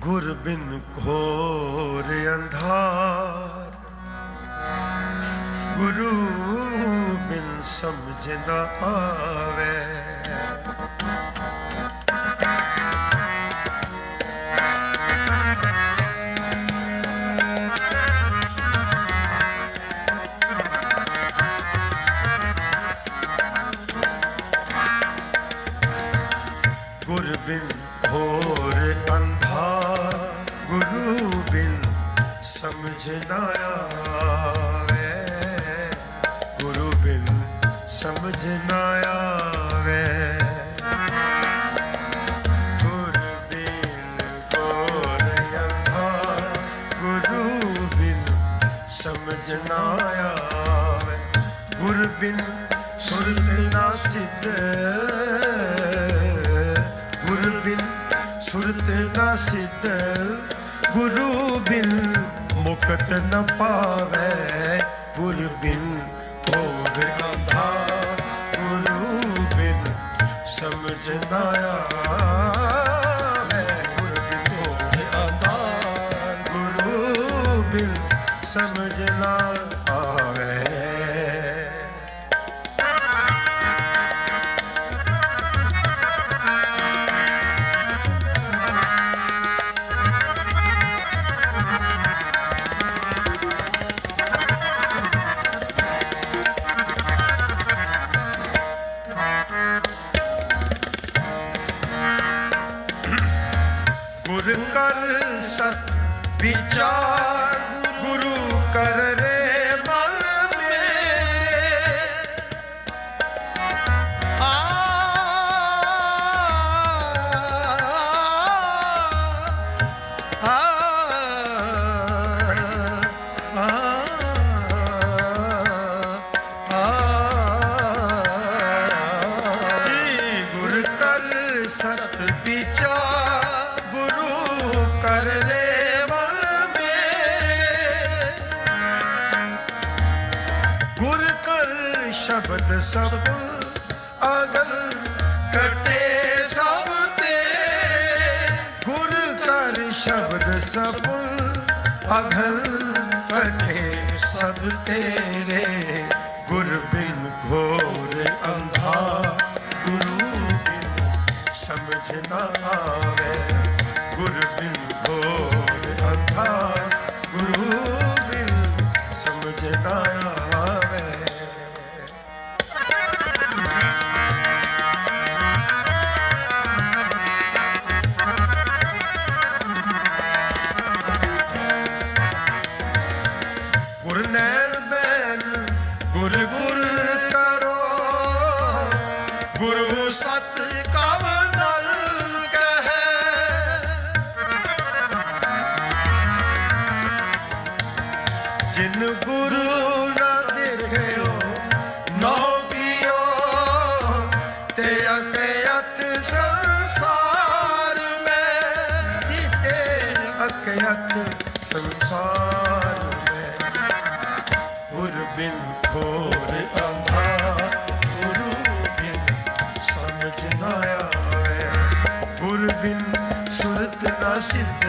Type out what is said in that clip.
ਗੁਰ ਬਿਨ ਘੋਰ ਅੰਧਾਰ। ਗੁਰੂ ਬਿਨ ਸਮਝ ਨਾ ਆਵੇ। ਗੁਰ ਬਿਨ ਘੋਰ ਅੰਧਾਰ, ਗੁਰੂ ਬਿਨ ਸਮਝ ਨਾ ਆਵੇ। ਗੁਰੂ ਬਿਨ ਸਮਝ ਨਾ ਆਵੇ। ਗੁਰ ਬਿਨ ਘੋਰ ਅੰਧਾਰ, ਗੁਰੂ ਬਿਨ ਸਮਝ ਨਾ ਆਵੇ। ਗੁਰ ਬਿਨ ਸੁਰਤ ਨਾ ਸਿੱਧ। ਸੁਰਤ ਨਾ ਸਿੱਧ, ਗੁਰੂ ਬਿਨ ਮੁਕਤ ਨ ਪਾਵੇ। ਗੁਰ ਬਿਨ ਹੋਰ ਆਧਾਰ, ਗੁਰੂ ਬਿਨ ਸਮਝ ਨਾ ਆਵੇ। ਗੁਰ ਬਿਨ ਹੋਰ ਆਧਾਰ, ਗੁਰੂ ਬਿਨ ਸਮਝ ਨਾ ਆਵੇ। ਗੁਰ ਕਰ ਸਤ ਵਿਚਾਰ ਗੁਰੂ ਕਰ ਕਰ ਲੈ ਮਨ ਮੇਰੇ। ਗੁਰ ਕਰ ਸ਼ਬਦ ਸਭ ਅਗਲ ਕਟੇ ਸਭ ਤੇ। ਗੁਰ ਕਰ ਸ਼ਬਦ ਸਭ ਅਗਲ ਕਟੇ ਸਭ ਤੇਰੇ। ਗੁਰ ਬਿਨ ਘੋਰ ਅੰਧਾ ਗੁਰੂ ਬਿਨ ਸਮਝ ਨਾ ਆਵੇ। ਗੁਰ ਗੁਰੂ ਬਿਨ ਸਮਝ ਨਾ ਗੁਰ ਗੁਰ ਗੁਰ ਕਰੋ ਗੁਰੂ ਸਤ ਜਿਨ ਗੁਰੂ ਨਾ ਦੇਖਿਓ ਨੋ ਪੀਓ, ਤੇ ਅਕਯਤ ਸੰਸਾਰ ਮੈਂ। ਜੀਤੇ ਅਕਯਤ ਸੰਸਾਰ ਮੈਂ। ਗੁਰ ਬਿਨ ਘੋਰ ਅੰਧਾ ਗੁਰੂ ਬਿਨ ਸਮਝ ਨਾ ਆਵੇ। ਗੁਰ ਬਿਨ ਸੁਰਤ ਨਾ ਸਿੱਧ